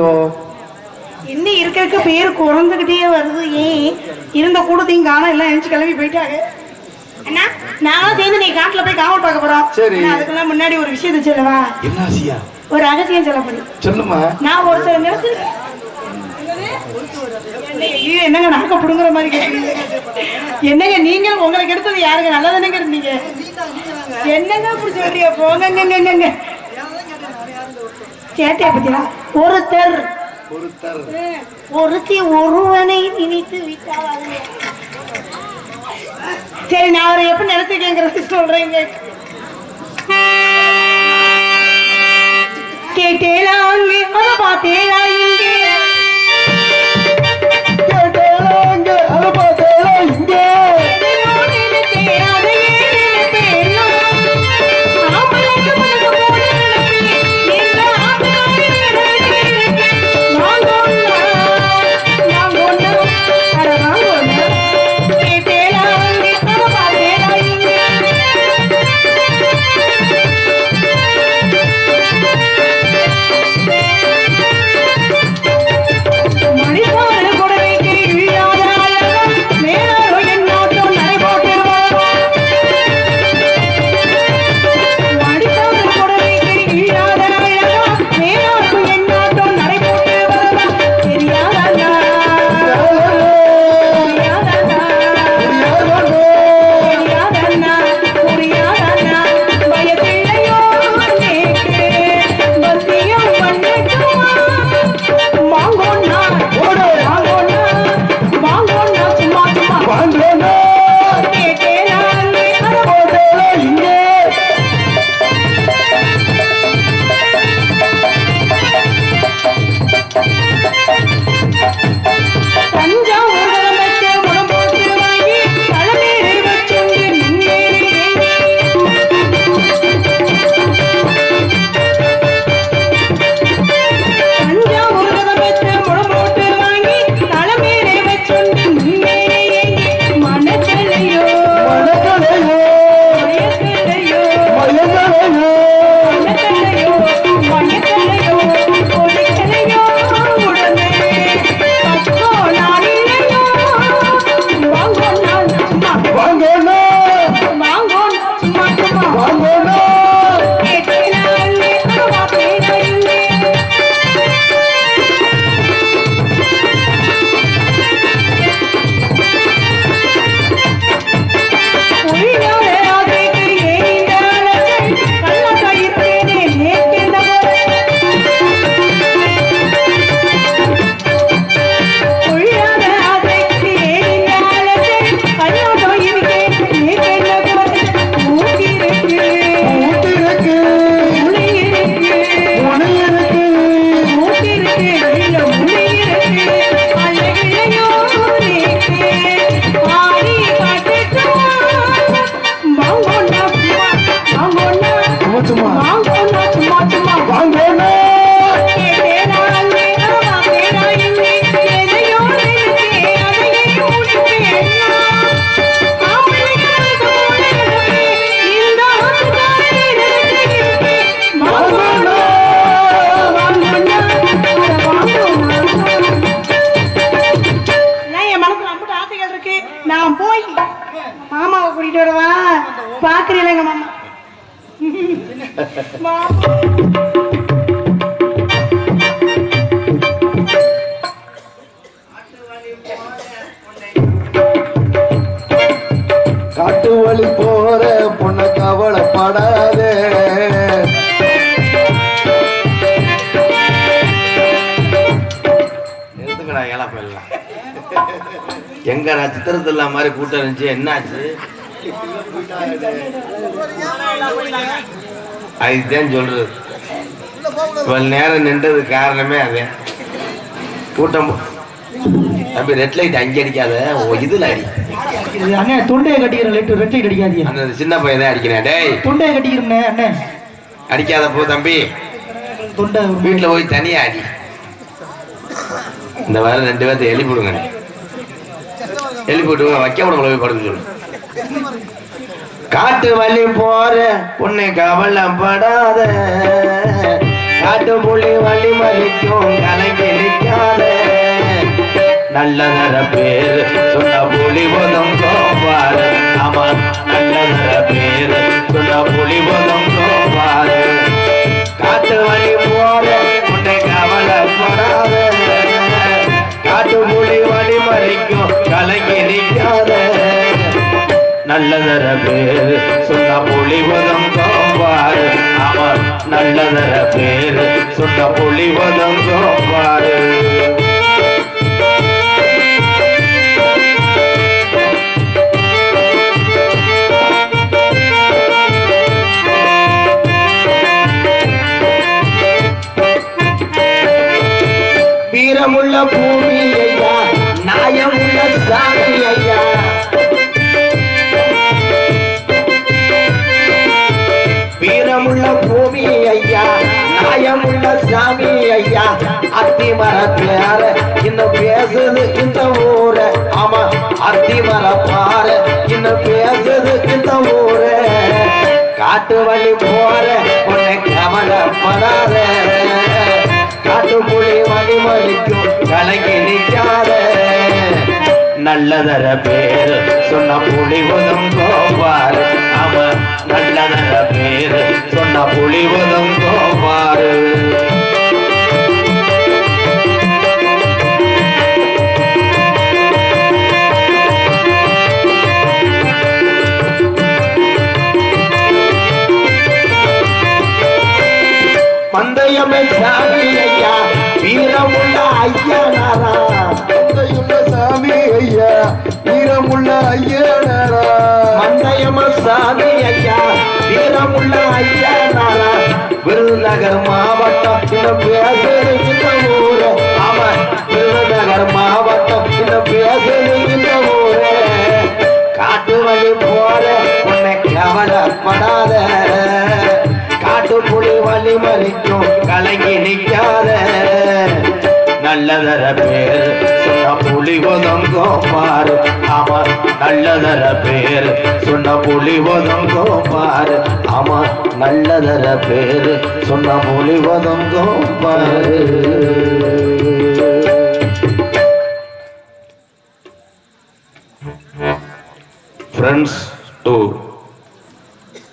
பிரியோ என்ன இருக்க இருக்க பேர் குறைஞ்சுக்கிட்டே வருது. ஏன் இருந்த கூடத்தையும் காணோம். எல்லாம் எழுந்து கிளம்பி போயிட்டாங்க. அண்ணா நானும் சேர்ந்து நீ காட்டுல போய் காவல் பார்க்க போறோம். சரி. அதுக்கெல்லாம் முன்னாடி ஒரு விஷயத்தை சொல்லவா? என்ன ஆசியா ஒரு ரகசியம் சொல்ல போறேன் சொல்லுமா. நான் ஒரு சில நேரத்தில் ஐயோ, என்னங்க நாக்க புடுங்குற மாதிரி கேக்குறீங்க என்னங்க நீங்க உங்களுக்கு எடுத்தது யாருங்க? நல்லா தானங்க இருந்தீங்க என்னங்க அப்படி சொல்றீங்க? போங்கங்க கேட்டியா பத்தியா ஒருத்தர். ஒருத்தர். ஒருத்தி ஒருவனை நினைத்து சரி நான் அவரை எப்ப நினைச்சுக்கேங்கிறது சொல்றேங்க. கேட்டேலா அங்கே அதை பார்த்தேலா இங்கே. எங்க நான் சித்திரத்துல மாதிரி கூட்டம் இருந்துச்சு? என்னாச்சு? அதுதான் சொல்றது. இவ்வளவு நேரம் நின்றது காரணமே அதே. கூட்டம் தம்பி ரெட் லைட் அங்கே அடிக்காத ஓ இதுல அடி. அண்ணே தொண்டையை கட்டிக்கிற லைட் ரெட் லைட் அடிக்காதீங்க. அந்த சின்ன பையன் தான் அடிக்கிறேன். டேய். தொண்டையை கட்டிக்கிறோம்ண்ணே அண்ணே அடிக்காத போ தம்பி. தொண்டை வீட்டுல போய் தனியா அடி. இந்த வாரம் ரெண்டு பேர்த்த எழுப்பி எழுதி போட்டு விட்டுங்க வைக்க விட போய் படுத்து சொல்லு காட்டு வழி போற பொண்ணு கவலைப்படாத காட்டு புள்ளி வழி மறிக்கும் கலங்கி நிற்காத. நல்ல நர பேர் சொன்ன புலி பதம் கோபாரு ஆமா நல்ல நர பேர். நல்லதர பேரு சொன்ன புலிவதம் கோம்பாறு அவர் நல்லதர பேரு சொன்ன புலிவதம் கோம்பாறு வீரமுள்ள பூ சாமி ஐயா அத்தி மரத்தார இன்னும் பேசுது இந்த ஊர. ஆமா அத்தி மரப்பார இன்னும் பேசுது இந்த ஊர. காட்டு வழி போற உன்னை கவலைப்படாத காட்டு புலி வழி மறிக்கும் கலங்கி நிற்காத நல்லதர பேரு சொன்ன புலி புலிவதம் கோபாரு அவன் நல்ல நல்ல பேரு சொன்ன புலிவதம் கோபாரு மந்தயமே சாமி ஐயா வீரமுள்ள ஐயா நாரா வீரமுள்ள ஐயனாரா? மந்தயம சாமி ஐயா வீரமுள்ள ஐயா விருதுநகர் மாவட்டம் இன்னும் பேசுறது இந்த ஊரு ஆமா விருதுநகர் மாவட்டம் இன்னும் பேசுறது இந்த ஊரு காட்டு வழி போற உன்னை கவலைப்படாத. காட்டு புலி வழி மறிக்கும் கலங்கி நிற்காத. நல்லதர பேர் புலிவதம் புலி ஆமா நல்லதர பேர் சொன்ன புலிவதம் ஒதங்கோப்பாரு ஆமா நல்லதர பேர் சொன்ன புலிவதம் ஒதங்கோப்பாரு ஃப்ரெண்ட்ஸ் டு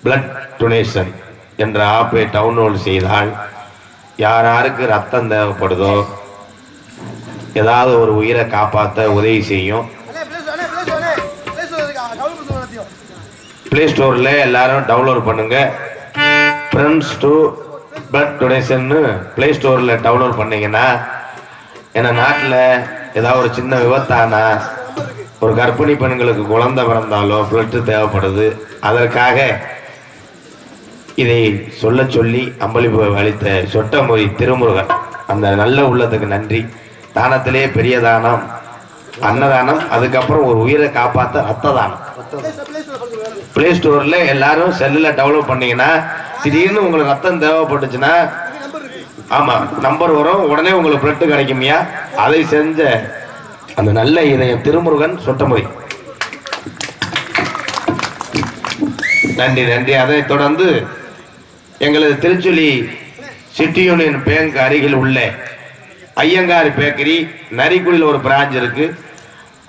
பிளட் டொனேஷன் என்ற ஆப்பை டவுன்லோட் செய்தால் யார் யாருக்கு ரத்தம் தேவைப்படுதோ ஏதாவது ஒரு உயிரை காப்பாற்ற உதவி செய்யும். ப்ளே ஸ்டோரில் எல்லாரும் டவுன்லோட் பண்ணுங்க. ஃப்ரெண்ட்ஸ் டு பிளட் டொனேஷன்னு ப்ளே ஸ்டோரில் டவுன்லோட் பண்ணீங்கன்னா ஏன்னா நாட்டில் ஏதாவது ஒரு சின்ன விபத்தானா ஒரு கர்ப்பிணி பெண்களுக்கு குழந்தை பிறந்தாலோ பிளட்டு தேவைப்படுது. அதற்காக இதை சொல்ல சொல்லி அம்பளிப்பு அளித்த சொட்டமொழி திருமுருகன். அந்த நல்ல உள்ளத்துக்கு நன்றி. தானத்திலே பெரிய தானம் அன்னதானம் அதுக்கப்புறம் ஒரு உயிரை காப்பாத்த ரத்த தானம் பிளே ஸ்டோர்ல எல்லாரும் செல்லுல டெவலப் பண்ணீங்கன்னா திடீர்னு உங்களுக்கு ரத்தம் தேவைப்பட்டுச்சுன்னா ஆமா நம்பர் வரும். உடனே உங்களுக்கு பிளட் கிடைக்குமியா அதை செஞ்ச அந்த நல்ல இதயம் திருமுருகன் சொட்டமொழி நன்றி நன்றி. அதை தொடர்ந்து எங்களது திருச்சுழி சிட்டி யூனியன் பேங்க் அருகில் உள்ள ஐயங்கார் பேக்கரி நரிக்குடியில் ஒரு பிரான்ச் இருக்கு.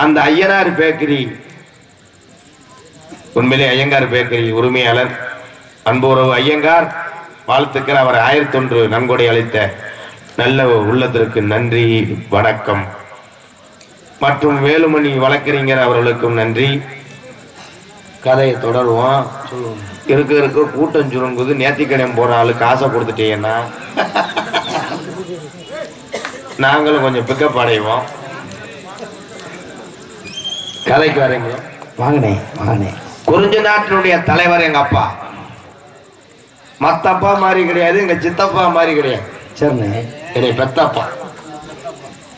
அந்த ஐயனார் பேக்கரி உண்மையிலே ஐயங்கார் பேக்கரி உரிமையாளர் அன்பு உறவு ஐயங்கார் வாழ்த்துக்கள். அவர் ஆயிரத்தி ஒன்று நன்கொடை அளித்த நல்ல உள்ளத்திற்கு நன்றி வணக்கம். மற்றும் வேலுமணி வழக்கறிஞர் அவர்களுக்கும் நன்றி. கதையை தொடருவோம். இருக்க இருக்க. கூட்டம் சுருங்குது. நேத்திக்கடன் போற ஆளு காசை கொடுத்துட்டீங்கன்னா நாங்களும் கொஞ்சம் பிக்கப் அடைவோம். கதைக்கு வரீங்க வாங்கண்ணே வாங்கண்ணே. குறிஞ்ச நாட்டினுடைய தலைவர் எங்க அப்பா. மத்தப்பா மாதிரி கிடையாது எங்க சித்தப்பா மாதிரி கிடையாது. சரிண்ணே. என்னை பெத்தப்பா.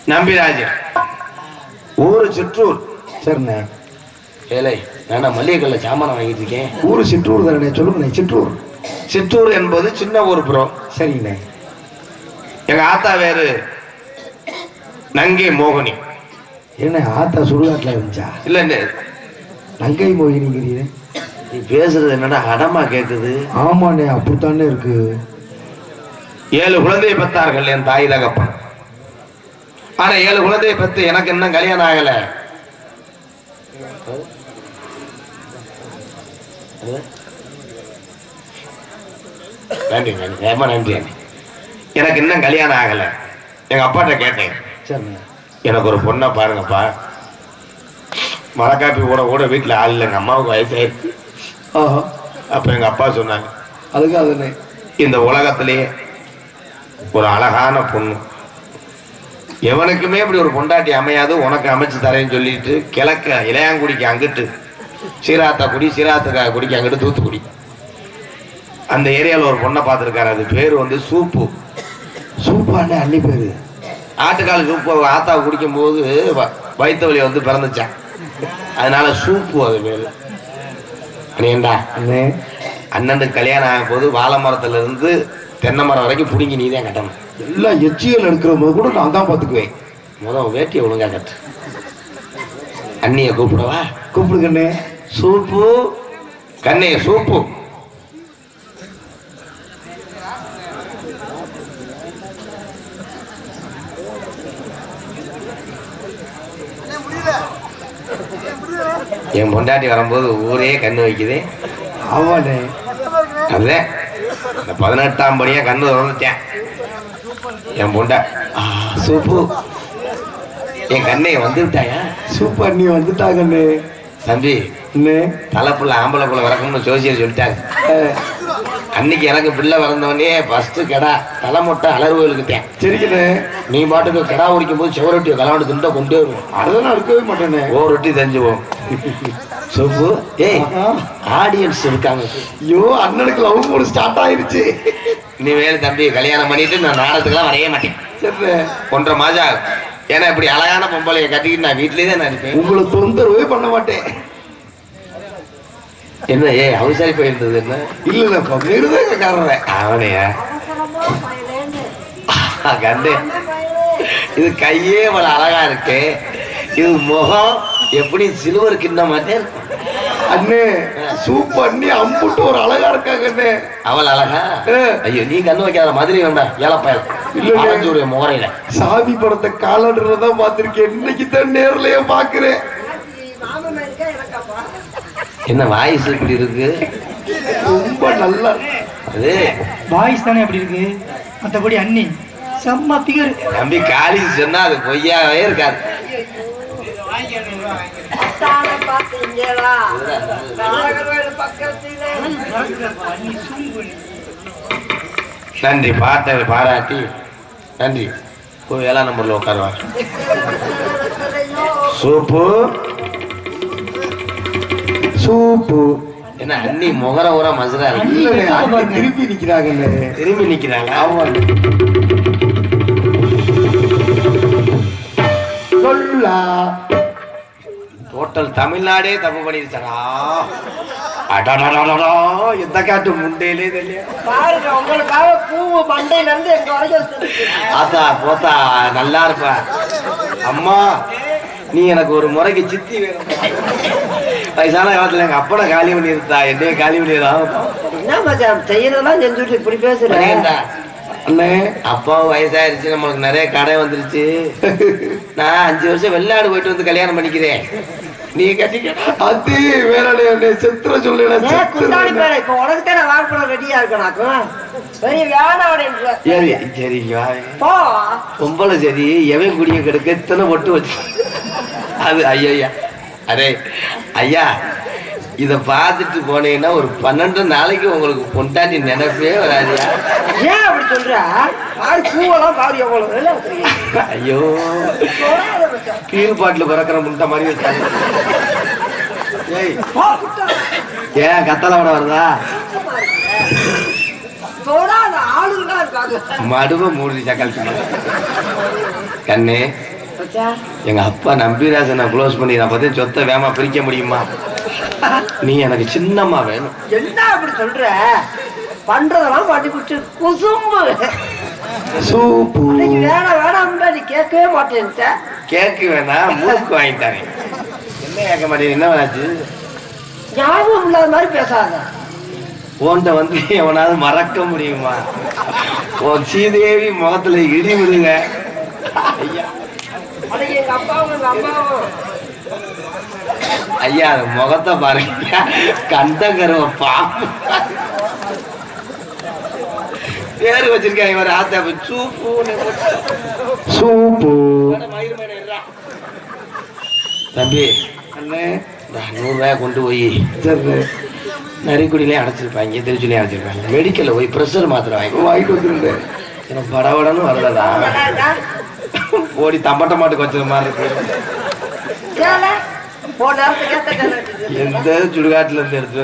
நம்பிராஜன். ஊரு சிற்றூர். சரிண்ணே. ஏலை நான் மல்லிகை கல்ல சாமான் வாங்கிட்டு இருக்கேன். ஊர் சிற்றூர் தானே சொல்லுங்கண்ணே சிற்றூர். சிற்றூர் என்பது சின்ன ஊர் ப்ரோ சரிங்கண்ணே. எங்க ஆத்தா வேறு. நங்கை மோகினி. என்ன ஆத்தா சுடுகாட்டில் இருந்துச்சா? இல்ல இல்ல, நங்கை மோகினிங்கிறீங்க நீ பேசுறது என்னடா அடமா கேக்குது? ஆமாண்ணே அப்படித்தானே இருக்கு. ஏழு குழந்தையை பெற்றார்கள் என் தாய் தகப்பன். ஆனா ஏழு குழந்தையை பெற்று எனக்கு இன்னும் கல்யாணம் ஆகல. நன்றி நன்றி. ரொம்ப நன்றி அண்ணி. எனக்கு இன்னும் கல்யாணம் ஆகல. எங்க அப்பாட்ட கேட்டேன். எனக்கு ஒரு பொண்ணை பாருங்கப்பா. மரக்காப்பி கூட கூட வீட்டுல ஆள் இல்லை எங்க அம்மாவுக்கு வயசாயிருச்சு அப்ப எங்க அப்பா சொன்னாங்க அதுக்கு அதுண்ணே இந்த உலகத்திலேயே ஒரு அழகான பொண்ணு. எவனுக்குமே இப்படி ஒரு பொண்டாட்டி அமையாது. உனக்கு அமைச்சு தரேன்னு சொல்லிட்டு கிழக்க இளையாங்குடிக்கு அங்கிட்டு சீராத்தா குடி சீராத்தா குடிக்கு அங்கிட்டு தூத்துக்குடி. அந்த ஏரியாவில் ஒரு பொண்ணை பார்த்துருக்காரு. அது பேர் வந்து சூப்பு. சூப்பாண்ணே அண்ணி பேரு. ஆட்டுக்கால் சூப்பு ஆத்தா குடிக்கும் போது வ- வயித்து வலி வந்து பிறந்துச்சான் அதனால சூப்பு அது பேரு. அண்ணேண்டா அண்ணே. அண்ணனுக்கு கல்யாணம் ஆகும் போது வாழை மரத்துல இருந்து தென்னை மரம் வரைக்கும் பிடுங்கி நீ தான் கட்டணும். எல்லாம் எச்சியல் எடுக்கிற போது கூட நான் தான் பார்த்துக்குவேன். முதல் வேட்டியை ஒழுங்கா கட்டு. அண்ணிய கூப்பிடவா? கூப்பிடுங்கண்ணே சூப்பு. கண்ணைய சூப்பு. என் பொண்டாட்டி வரும்போது ஊரே கண்ணு வைக்குது. ஆமாண்ணே அதே இந்த பதினெட்டாம் படியா கண்ணு திறந்துட்டேன். என் பொண்டா சூப்பு. என் கண்ணை வந்து விட்டாயா சூப்பர் அண்ணி வந்துட்டாங்கண்ணே தம்பி தலைப்புள்ள ஆம்பளை புள்ள வரணும்னு ஜோசியர் சொல்லிட்டாங்க அன்னைக்கு எனக்கு பிள்ளை பிறந்தவொடனே ஃபர்ஸ்ட் கடா தலை மொட்டை அலர்வு இழுக்கிட்டேன் சரிங்கண்ணே நீ பாட்டுக்கு கடா உடிக்கும் போது செவரொட்டியை கலவாண்டு தின்ட்ட கொண்டே வரும் அதெல்லாம் எடுக்கவே மாட்டேனே. ஓ ரொட்டி தெரிஞ்சுவோம் சோப்பு. ஏய். ஆடியன்ஸ் இருக்காங்க. ஐயோ அண்ணனுக்கு லவ் மூடு ஸ்டார்ட் ஆயிருச்சு நீ வேலை தம்பி கல்யாணம் பண்ணிட்டு நான் நாடகத்துக்குலாம் வரைய மாட்டேன். சரிண்ணே ஒன்றரை மாதம் ஏன்னா இப்படி அழகான பொம்பளைய கட்டிக்கிட்டு நான் வீட்லயே தான் நான் இருப்பேன். உங்களை தொந்தரவே பண்ண மாட்டேன். என்ன ஏ அவசரி போயிருந்தது என்ன? இல்லைண்ணப்பா மிருதங்கக்காரன் அவனையா? கண்டு. இது கையே இவ்வளவு அழகா இருக்கு. இது முகம் எப்படி சிலுவர் கிண்ண மாட்டேன் அண்ணே சூப் பண்ணி அம்புட்டு ஒரு அழகா இருக்காங்கண்ணே அவள் அழகா. ஐயோ நீ கண்ணு வைக்காத மாதிரி வேண்டாம் ஏலப்பாயல். இல்ல. முகரையில சாமி படத்தை காலண்டர்ல தான் பார்த்திருக்கேன். இன்னைக்கு தான் நேர்லயே பாக்குறேன் என்ன வாய்ஸ் இப்படி இருக்கு? ரொம்ப நல்லா அது. வாய்ஸ் தானே அப்படி இருக்கு? மற்றபடி அண்ணி செம்ம பிகர் தம்பி காளி சொன்னா அது பொய்யாவே இருக்காது. நன்றி பாட்டை பாராட்டி. நன்றி போய் ஏழாம் நம்பர்ல உட்காருவாங்க சூப்பு. சூப்பு. என்ன அண்ணி முகர உர மசுரா இருக்கு? திருப்பி நிக்கிறாங்கண்ணே திரும்பி நிக்கிறாங்க. ஆமாண்ணே சொல்லா. டோட்டல் தமிழ்நாடே தப்பு பண்ணிருச்சாடா. அடடடடடா எந்த காட்டு முண்டையிலே தெரியல. பாருங்க உங்களுக்காக பூவு மண்டையில இருந்து எங்க வரைக்கும் வச்சிருக்கு. ஆத்தா போத்தா நல்லா இருப்ப. அம்மா நீ எனக்கு ஒரு முறைக்கு சித்தி வேணும். வயசான காலத்துல எங்க அப்பனை காலி பண்ணிருந்தா என்னைய காலி பண்ணிடுறான் என்ன மச்சான் செய்யறதெல்லாம் செஞ்சுட்டு இப்படி பேசுற? அண்ணே அப்பாவும் வயசாயிருச்சு நம்மளுக்கு நிறைய கடை வந்துருச்சு. நான் அஞ்சு வருஷம் வெளிநாடு போயிட்டு வந்து கல்யாணம் பண்ணிக்கிறேன். நீ கட்டிக்க. அது அண்ணே செத்துற இப்ப உனக்கு தானே வாழைப்பழம் ரெடியா அப்படின்ற சரி சரி பொம்பளை சரி எவன் குடிய கெடுக்க? இத்தனை ஒட்டு வச்சு அது ஐயா அரே ஐயா இத பார்த்துட்டு போனீங்கன்னா ஒரு பன்னெண்டு நாளைக்கு உங்களுக்கு பொண்டாட்டி நினைப்பே வராதியா ஏன் அப்படி சொல்ற? பூவெல்லாம் பாரு எவ்வளவு ஐயோ. கீழ் பாட்டில் பிறக்கிற முட்டை மாதிரி வச்சாங்க. ஏன் கத்தலை விட வருதா தொடாத ஆளுங்களா இருக்காங்க. மடுவை மூடி சக்கல் கண்ணே எங்க அப்பா நம்பிராசனை க்ளோஸ் பண்ணி நான் பத்தி சொத்தை வேமா பிரிக்க முடியுமா? நீ எனக்கு சின்னம்மா வேணும். என்ன அப்படி சொல்ற? பண்றதெல்லாம் பண்ணி குடிச்சு குசும்பு. சூப்பு. வேணாம் வேணாம் நீ கேட்கவே மாட்டேன்ட்ட கேக்கு வேணாம் மூக்கு வாங்கிட்டாங்க என்ன கேட்க மாட்டேன்? என்ன ஆச்சு? ஞாபகம் இல்லாத மாதிரி பேசாத. உன்கிட்ட வந்து எவனாவது மறக்க முடியுமா? உன் சீதேவி முகத்துல இடி விடுங்க. ஐயா. அது முகத்தை பாருங்க. கண்ட கருவ பாம்பு. பேரு வச்சிருக்காங்க இவர் ஆத்தா சூப்பு. சூப்பு தம்பி அண்ணே இந்தா, நூறு ரூபாய் கொண்டு போய். சரி நரிக்குடியிலே அடைச்சிருப்பாங்க திருச்சிலையும் அடைச்சிருப்பாங்க. மெடிக்கல்ல போய் ப்ரெஷர் மாத்திரை வாங்கி வாங்கிட்டு வந்துருந்தேன் எனக்கு படபடன்னு வரலதா ஓடி தம்பட்ட மாட்டுக்கு வச்சது மாதிரி இருக்கு. எந்த சுடுகாட்டுல இருந்து எடுத்து.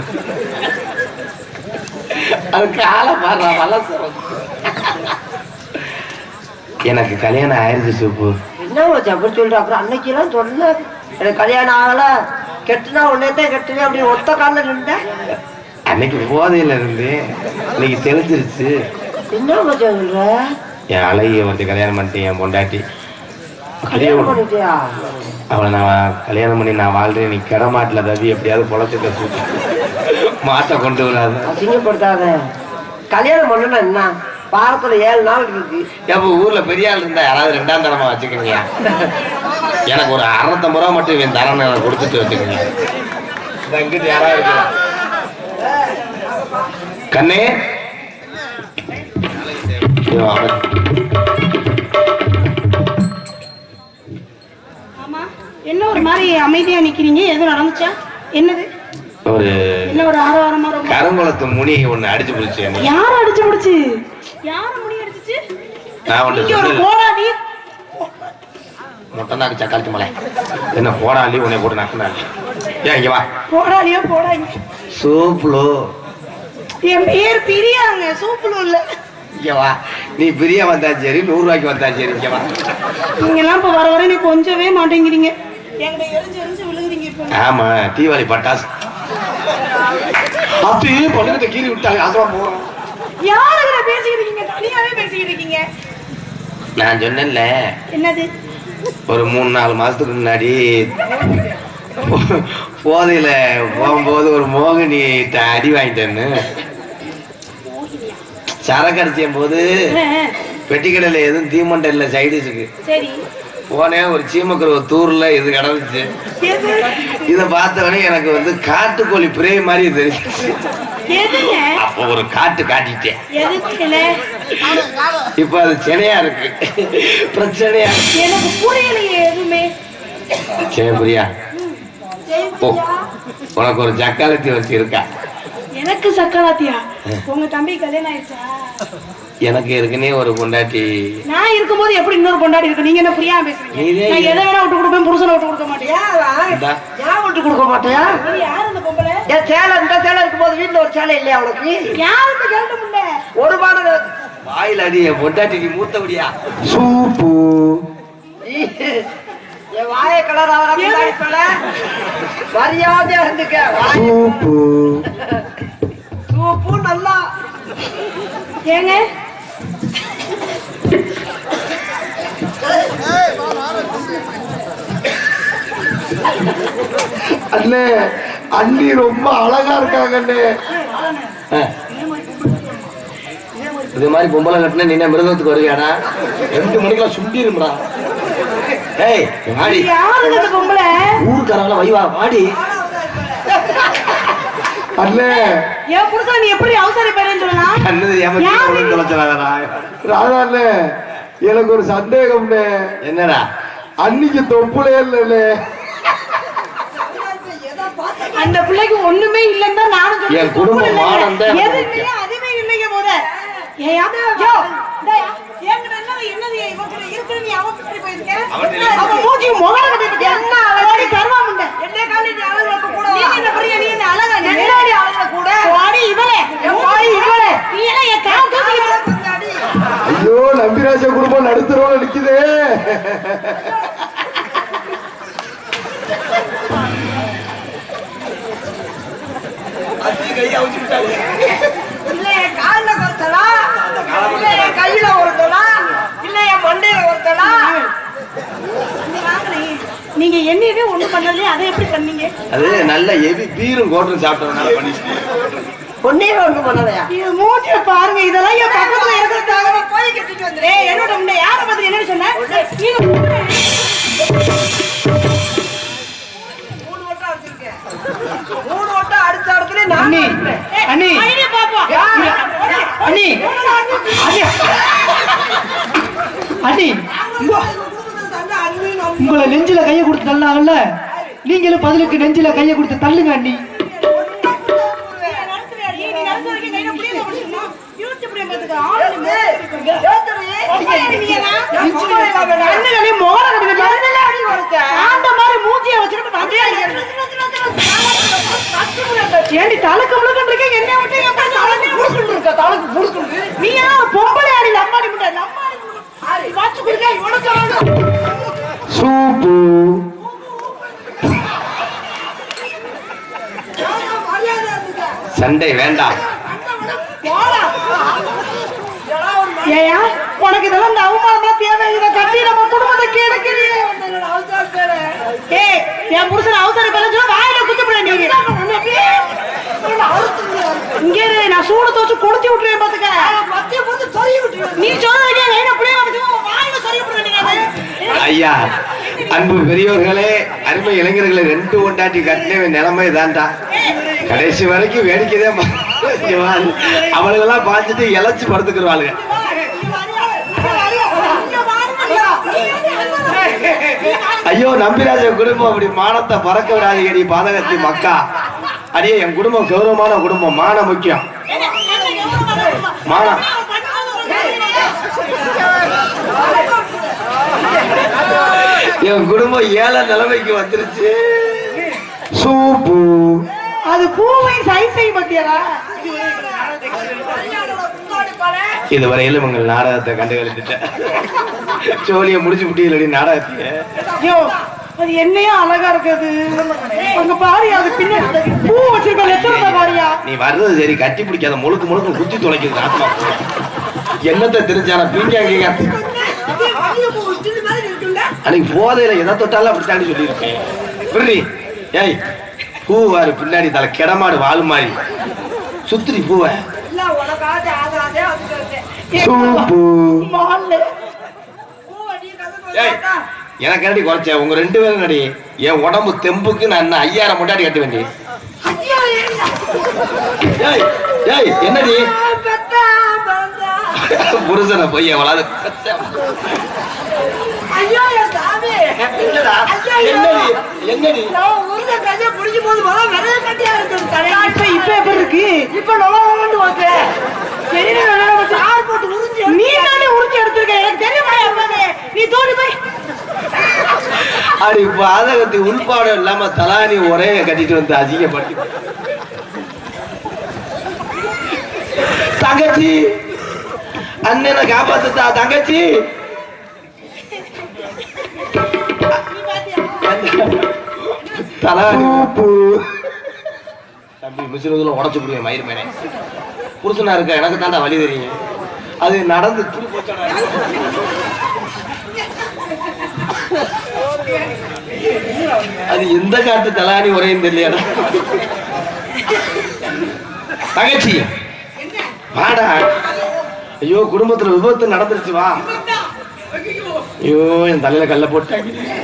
அது காலை பாடுறா வளசரம் எனக்கு கல்யாணம் ஆயிருச்சு சூப்பு. என்ன அப்படி சொல்ற? அப்புறம் அன்னைக்கு எல்லாம் சொன்ன எனக்கு கல்யாணம் ஆகல. கெட்டுனா உடனே தான் கெட்டுவே அப்படி ஒத்த காலில் நின்றேன் அன்னைக்கு போதையில இருந்து இன்னைக்கு தெரிஞ்சிருச்சு என்ன மச்சான் சொல்ற என் அழகிய வந்து கல்யாணம் பண்ணிட்டு என் பொண்டாட்டி. கல்யாணம் பண்ணிட்டியா? அவளை நான் கல்யாணம் பண்ணி நான் வாழ்றேன். நீ கிடமாட்டில் தவி எப்படியாவது சூப்பு மாட்டை கொண்டு வராது. அசிங்கப்படுத்தாத. கல்யாணம் பண்ணணும் என்ன? வாரத்துல ஏழு நாள் இருக்கு. எப்போ ஊர்ல பெரிய ஆள் இருந்தா யாராவது ரெண்டாம் தரமா வச்சுக்கோங்க எனக்கு ஒரு அறுநூத்தம்பது ரூபா மட்டும் இவன் தரேன் எனக்கு கொடுத்துட்டு வச்சுக்கோங்க. இந்த இங்கிட்டு யாராவது. கண்ணே? என்ன ஒரு மாதிரி அமைதியா நிக்கிறீங்க? எதுவும் நடந்துச்சா? என்னது? ஒரு கருங்குளத்து முனி ஒண்ணு அடிச்சு பிடிச்சு என்னை. யார அடிச்சு முடிச்சு யார முடி அடிச்சுச்சு? நான் ஒரு போராடி மொட்டை நாக்கு மலை. என்ன போடாலி உன்னை போட்டு நக்கினாலி ஏன் இங்க வா. போராடியோ போடாங்க சூப்ளோ என் பேர் பிரியாங்க சூப்புல இல்ல. இங்க வா. நீ பிரியா வந்தா சரி நூறு ரூபாய்க்கு வந்தா சரி இங்க வா. நீங்க எல்லாம் இப்ப வர வர நீ கொஞ்சவே மாட்டேங்கிறீங்க. ஆமா தீபாவளி பட்டாசு. அது பள்ளிக்கூட்ட கீறி விட்டாங்க அதுவா போறோம் யாருக்கிட்ட பேசிக்கிட்டு இருக்கீங்க? தனியாவே பேசிக்கிட்டு இருக்கீங்க. நான் சொன்னேன்ல. என்னது? ஒரு மூணு நாலு மாசத்துக்கு முன்னாடி போதையில போகும்போது ஒரு மோகினி அடி வாங்கிட்டேன்னு. சரக்கு அடிச்சும் போது அஹ், பெட்டி கடையில எதுவும் தீமண்டை இல்லை சைடிஸுக்கு போனேன் ஒரு சீமக்கர் ஒரு தூர்ல இது கிடந்துச்சு. இதை பார்த்தவொடனே எனக்கு வந்து காட்டுக்கோழி பிரே மாதிரி தெரிஞ்சிச்சு. எதுங்க அப்போ ஒரு காட்டு காட்டிட்டேன். இப்ப அது சென்னையா இருக்கு. பிரச்சனையா எனக்கு புரியலையே எதுவுமே. சரி பிரியா. உனக்கு ஒரு ஜக்காலத்தி வச்சு இருக்கா எனக்கு சக்கராத்தியா? உங்க தம்பி கல்யாணம் ஆயிடுச்சா? எனக்கு இருக்குன்னே ஒரு பொண்டாட்டி. நான் இருக்கும்போது எப்படி இன்னொரு கொண்டாடி இருக்கு? நீங்க என்ன புரியாம பேசுறீங்க? நான் எதை வேணா விட்டு கொடுப்பேன் புருஷனை விட்டு கொடுக்க மாட்டேன். இந்தா. ஏன் விட்டு கொடுக்க மாட்டியா? யார் அந்த பொம்பளை? ஏன் சேலை இந்த சேலை இருக்கும்போது வீட்டுல ஒரு சேலை இல்லையா உனக்கு? யார் இந்த கேட்ட முல்ல ஒரு பாடம் வாயில் அடி என் பொண்டாட்டி நீ மூத்தபடியா? சூப்பு. என் வாய கலர் சொல்ல மரியாதையா இருந்துக்க. வாய். நல்லா. ஏங்க? அண்ணே அண்ணி ரொம்ப அழகா இருக்காங்க அண்ணே இது மாதிரி பொம்பளை கட்டினா நீ என்ன மிருகத்துக்கு வருவியாடா? ரெண்டு மணிக்கெல்லாம் சுண்டிரும்டா ஏய் வாடி. யாருங்க இந்த பொம்பளை? ஊருக்காரங்கள வைவா வாடி. அண்ணே என் புருஷன் நீ எப்படி அவசர பேருன்னு சொல்லலாம் யாரு? விழுந்து தொலைச்சிடாதடா. ராதா அண்ணே எனக்கு ஒரு சந்தேகம்ண்ணே. என்னடா? அன்னிக்கு தொப்புலே இல்லைண்ணே. அந்த பிள்ளைக்கு ஒண்ணுமே இல்லைன்னு தான் நானும் சொல்றேன். என் குடும்ப இல்லைங்க. மானம் தான் எதுவுமே அதுவே இல்லைங்க போத என்னது இவங்கிட்ட இருக்குன்னு நீ அவன் பின்னாடி போயிருக்க? அவன் மூஞ்சி முகர கட்டிட்டு என்ன அழகாடி கருவா முண்டை. என்ன காலி நீ அழகு கூட நீ என்ன பெரிய நீ என்ன அழகா நீ? என்னடி அழகு கூட வாடி இவளே. வாடி இவளே. நீ எல்லாம் என் கால் தூக்கிட்டு ஐயோ நம்பிராஜ குடும்பம் நடுத்தரோட நிக்குதே இல்ல என் கால்ல ஒருத்தலா இல்ல என் கையில என் வாங்கலே. நீங்க என்னையவே ஒண்ணு பண்ணலையே அதை எப்படி பண்ணீங்க? அது நல்ல எவி பீரும் கோட்டரும் சாப்பிட்டதுனால பண்ணிட்டு ஒன்னே ஒண்ணு பண்ணலையா இது மூஞ்சிய பாருங்க இதெல்லாம் என் பக்கத்துல இருக்கிறதாக போய் கட்டிட்டு வந்துரு. என்னோட முன்ன யார பத்தி என்னன்னு சொன்ன? மூணு வட்டம் அடிச்சிருக்கேன் மூணு வட்டம் அடிச்ச இடத்துல நான் அண்ணி. அண்ணி. பாப்பா அண்ணி. அண்ணி. அண்ணி உங்களை நெஞ்சில கையை கொடுத்து தள்ளாங்கல்ல நீங்களும் பதிலுக்கு நெஞ்சில கையை கொடுத்து தள்ளுங்க அண்ணி. ஏண்டி தலக்கு முழுக்கன்றீங்க என்ன விட்டு தலைக்கு தலைக்கு நீ பொம்பளை அடி நம்ம முட்டை லம்பாடி முட்டை. வச்சு குடிக்க இவனுக்கு வேணும். சூப்பு. சண்டை வேண்டாம். உனக்கு இதெல்லாம் இந்த அவமானம்லாம் தேவை இதை கட்டி நம்ம குடும்பத்தை பேரு ஏய் என் புருஷன் அவசர பலச்சுனா வாயில நீங்க இங்க இரு, நான் சூடு தோச்சு கொளுத்தி விட்டுறேன் பாத்துக்க. போட்டு நீ வந்து வாயில ஐயா அன்பு பெரியவர்களே அருமை இளைஞர்களை ரெண்டு ஒண்டாட்டி கட்டின நிலைமை தான்டா கடைசி வரைக்கும் வேடிக்கைதான் அவளுக்கெல்லாம் பார்த்துட்டு இழைச்சு படுத்துக்கிறவாளுங்க ஐயோ நம்பிராஜ குடும்பம் அப்படி மானத்தை பறக்க விடாதீங்கடி பாதகத்தி மக்கா. அடியே என் குடும்பம் கௌரவமான குடும்பம் மானம் முக்கியம். மானம். என் குடும்பம் ஏழை நிலைமைக்கு வந்துருச்சு. சூப்பு. அது பூவை சைஸ் செய்ய மாட்டியாரா இதுவரையிலும் உங்கள் நாடகத்தை கண்டுகளித்துட்டேன். சோழியை முடிச்சு விட்டீங்களடி நாடகத்தையே. ஐயோ அது என்னையா அழகா இருக்குது அங்க பாரு அது பின்னாடி பூ வச்சிருக்க லட்சணத்தை பாரியா? நீ வர்றது சரி கட்டி பிடிக்காத முழுக்க முழுக்க குத்தி தொலைக்குது ஆத்மா என்னத்தை தெரிஞ்சான பீங்காங்க அன்னைக்கு போதையில எதை தொட்டாலும் அப்படித்தாண்டி சொல்லியிருக்கேன் புரி ஏய் பூ வாரு பின்னாடி தலை கிடமாடு வாழு மாதிரி சுத்திரி பூவை இல்ல உனக்காக ஆதாரே வந்துட்டு சூப்பு. எனக்கு என்னடி குறைச்ச? உங்க ரெண்டு பேரும் நடி என் உடம்பு தெம்புக்கு நான் என்ன ஐயாயிரம் முட்டாடி கட்ட வேண்டி? என்னடி? புருஷனை போய் எவ்வளவு என்னடா? இப்ப இப்ப எப்படி இருக்கு? இப்ப நல்லா வந்து நீ தானே உரிச்சு எடுத்திருக்க? எனக்கு தெரியுமா நீ போய். அடி பாதகத்தை உள்பாடம் இல்லாம தலானி ஒரே கட்டிட்டு வந்து அதிகப்படுத்தி தங்கச்சி அண்ணனை காப்பாத்துதா தங்கச்சி. தலானி தம்பி மிசிறுதுல உடச்சு புடிங்க மயிர் மேனே புருஷனா இருக்க எனக்கு தாண்டா வழி தெரியும். அது நடந்து அது எந்த காட்டு தலானி உரையும் தெரியாது தங்கச்சி. வாடா. ஐயோ குடும்பத்துல விபத்து நடந்துருச்சு வா. ஐயோ என் தலையில கல்ல போட்டாங்க.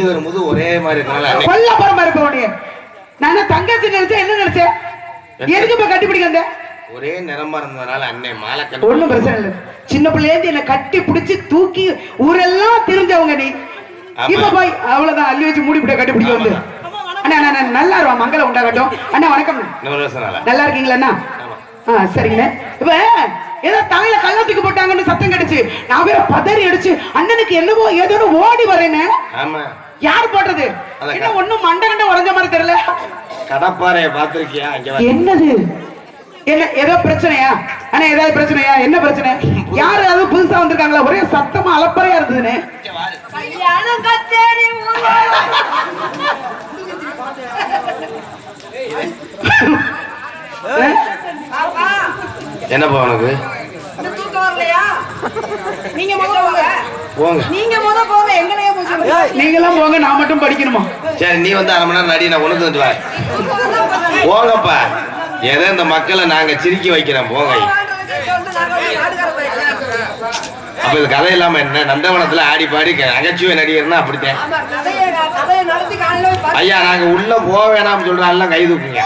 ரெண்டு பேரும் ஒரே மாதிரி இருக்கனால கொல்ல பரமா இருப்ப உடைய நான் தங்கச்சி நினைச்சேன் என்ன நினைச்சேன்? எதுக்கு இப்ப கட்டி பிடிக்க வந்தேன் ஒரே நிறமா இருந்ததுனால அன்னை மாலை கண்டு ஒண்ணும் பிரச்சனை இல்ல. சின்ன பிள்ளைலேருந்து என்ன கட்டி பிடிச்சு தூக்கி ஊரெல்லாம் தெரிஞ்சவங்க நீ. இப்ப போய் அவ்வளவுதான் அள்ளி வச்சு மூடி பிடிக்க கட்டி வந்து. அண்ணா அண்ணா, நல்லா இருவா மங்களம் உண்டாகட்டும். அண்ணா வணக்கம். நல்லா இருக்கீங்களா அண்ணா. ஆ சரிங்கண்ணே. இப்ப ஏதோ தலையில கள்ளத்துக்கு போட்டாங்கன்னு சத்தம் கிடைச்சு நான் வேற பதறி அடிச்சு அண்ணனுக்கு என்னவோ ஏதோ ஓடி வரேன்னு யார் போட்டது? என்ன ஒண்ணும் மண்டை கண்ட உடஞ்ச மாதிரி தெரியல? கடப்பாறைய பாத்திருக்கியா. என்னது? என்ன ஏதோ பிரச்சனையா? அண்ணா ஏதாவது பிரச்சனையா? என்ன பிரச்சனை? யாரு அது புதுசா வந்திருக்காங்களா? ஒரே சத்தமா அலப்பறையா இருந்ததுன்னு என்னப்பா உனக்கு? நீங்க போங்க போங்க. நீங்க முத போங்க எங்களையே போச்சு நீங்க எல்லாம் போங்க நான் மட்டும் படிக்கணுமா? சரி நீ வந்து அரை மணி நேரம் நடி நான் போங்கப்பா. ஏதோ இந்த மக்களை நாங்க சிரிக்க வைக்கிறோம் போங்க. அப்ப இது கதை இல்லாம என்ன? நந்தவனத்துல ஆடி பாடி நகைச்சுவை நடிகர்னா அப்படித்தான். ஐயா நாங்க உள்ள போக வேணாம்னு எல்லாம் கை தூக்குங்க.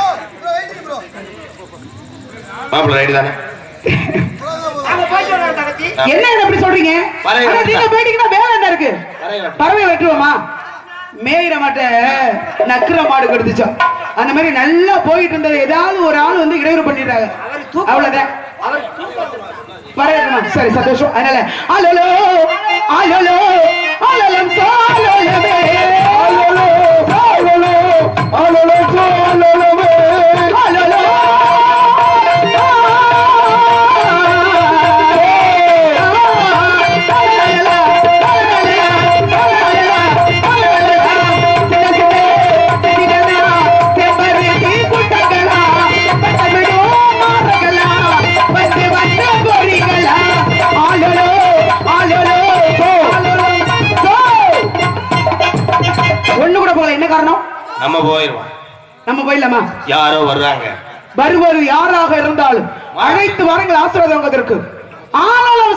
மாப்பிள்ள ரைடு தானே? போயிட்டு தங்கச்சி. என்ன என்ன இப்படி சொல்றீங்க? பறவை அண்ணா, நீங்க வெட்டுதா? போயிட்டீங்கன்னா வேலை என்ன இருக்கு? பறவை வெட்டு. பறவை வெட்டுவோமா? மேயிற மாட்ட நக்குற மாடு கெடுத்துச்சோம் அந்த மாதிரி நல்லா போயிட்டு இருந்தது ஏதாவது ஒரு ஆள் வந்து இடையூறு பண்ணிடுறாங்க. அவ்வளவுதான். பரவாயில்லைம்மா சரி சந்தோஷம். அதனால அலலோ அலலோ அலலம் சாலலமே அலலோ சாலலோ அலலோ சாலலமே காரணம்? நம்ம போயிருவோம். நம்ம போயிடலாமா? யாரோ வர்றாங்க. வருவது யாராக இருந்தாலும் அனைத்து வரங்கள் ஆசீர்வாதம் ஆனாலும்